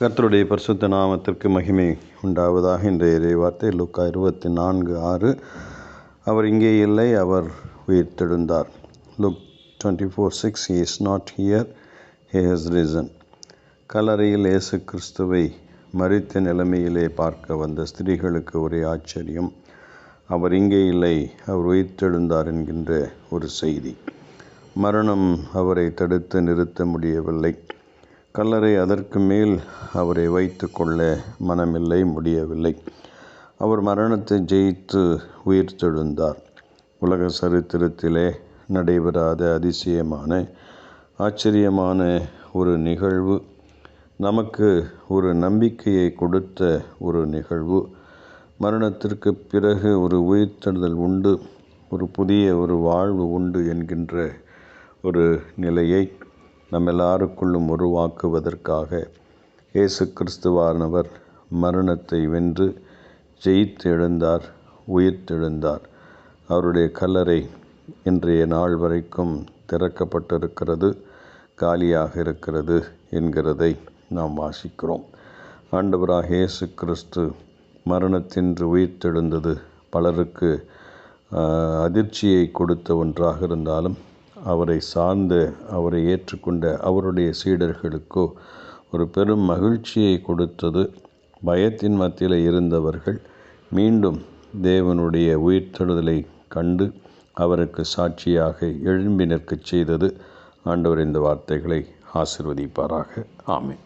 கர்த்தருடைய பரிசுத்த நாமத்திற்கு மகிமை உண்டாவதாக இன்றைய இறைவார்த்தை லுக்கா இருபத்தி நான்கு ஆறு. அவர் இங்கே இல்லை அவர் உயிர்த்தெழுந்தார். Luke twenty four six is not here he has risen கலரையில் இயேசு கிறிஸ்துவை மறித்த நிலைமையிலே பார்க்க வந்த ஸ்திரீகளுக்கு ஒரே ஆச்சரியம். அவர் இங்கே இல்லை அவர் உயிர்த்தெழுந்தார் என்கின்ற ஒரு செய்தி. மரணம் அவரை தடுத்து நிறுத்த முடியவில்லை. கல்லறை அதற்கு மேல் அவரை வைத்து கொள்ள மனமில்லை முடியவில்லை. அவர் மரணத்தை ஜெயித்து உயிர் தெழுந்தார் உலக சரித்திரத்திலே நடைபெறாத அதிசயமான ஆச்சரியமான ஒரு நிகழ்வு நமக்கு ஒரு நம்பிக்கையை கொடுத்த ஒரு நிகழ்வு. மரணத்திற்கு பிறகு ஒரு உயிர்த்தெழுதல் உண்டு ஒரு புதிய ஒரு வாழ்வு உண்டு என்கின்ற ஒரு நிலையை நம் எல்லாருக்குள்ளும் உருவாக்குவதற்காக இயேசு கிறிஸ்துவானவர் மரணத்தை வென்று ஜெயித்து எழுந்தார் உயிர்த்தெழுந்தார். அவருடைய கல்லறை இன்றைய நாள் வரைக்கும் திறக்கப்பட்டிருக்கிறது காலியாக இருக்கிறது என்கிறதை நாம் வாசிக்கிறோம். ஆண்டவராக இயேசு கிறிஸ்து மரணத்தின்று உயிர்த்தெழுந்தது பலருக்கு அதிர்ச்சியை கொடுத்த ஒன்றாக இருந்தாலும் அவரை சார்ந்து அவரை ஏற்றுக்கொண்ட அவருடைய சீடர்களுக்கோ ஒரு பெரும் மகிழ்ச்சியை கொடுத்தது. பயத்தின் மத்தியில் இருந்தவர்கள் மீண்டும் தேவனுடைய உயிர்த்தெழுதலை கண்டு அவருக்கு சாட்சியாக எழும்பி நிற்கச் செய்தது. ஆண்டவர் இந்த வார்த்தைகளை ஆசிர்வதிப்பாராக. ஆமேன்.